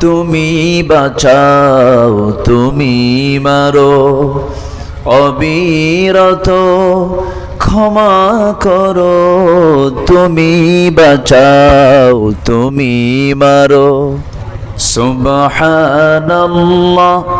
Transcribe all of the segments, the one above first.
তুমি বাঁচাও তুমি মারো। অবিরত ক্ষমা করো তুমি বাঁচাও তুমি মারো। সুবহানাল্লাহ।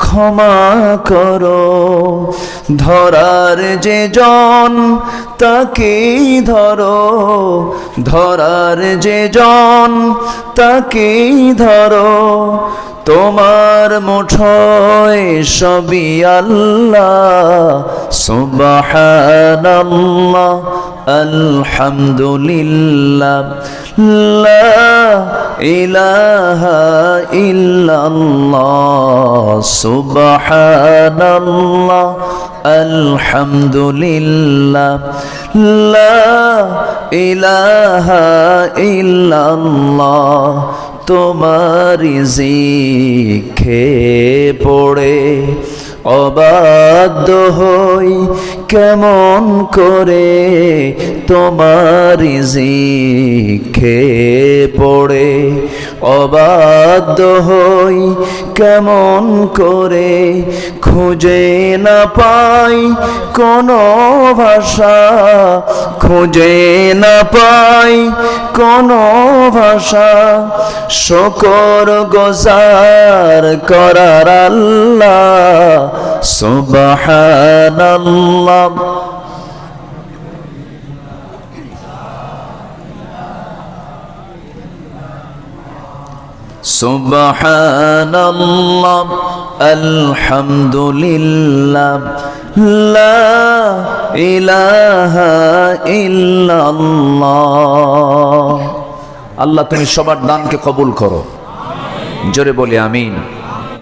ক্ষমা করো। ধরার যে জন তাকেই ধরো। ধরার যে জন তাকেই ধরো। তোমার মুঠোয় সবই আল্লাহ সুবহানাল্লাহ আলহামদুলিল্লাহ লা ইলাহা আলহামদুলিল্লাহ লা ইলাহা তোমার জিখে পড়ে অবাধ্য হই কেমন করে তোমার জিখে পড়ে। অবাধ্য হই কেমন করে খুঁজে না পাই কোনো ভাষা। খুঁজে না পাই কোনো ভাষা। শকর গোজার করার আল্লাহ, সুবহানাল্লাহ। সুবহানাল্লাহ আলহামদুলিল্লাহ ইলাহা ইল্লাল্লাহ। আল্লাহ তুমি সবার দানকে কবুল করো। জোরে বলি আমিন।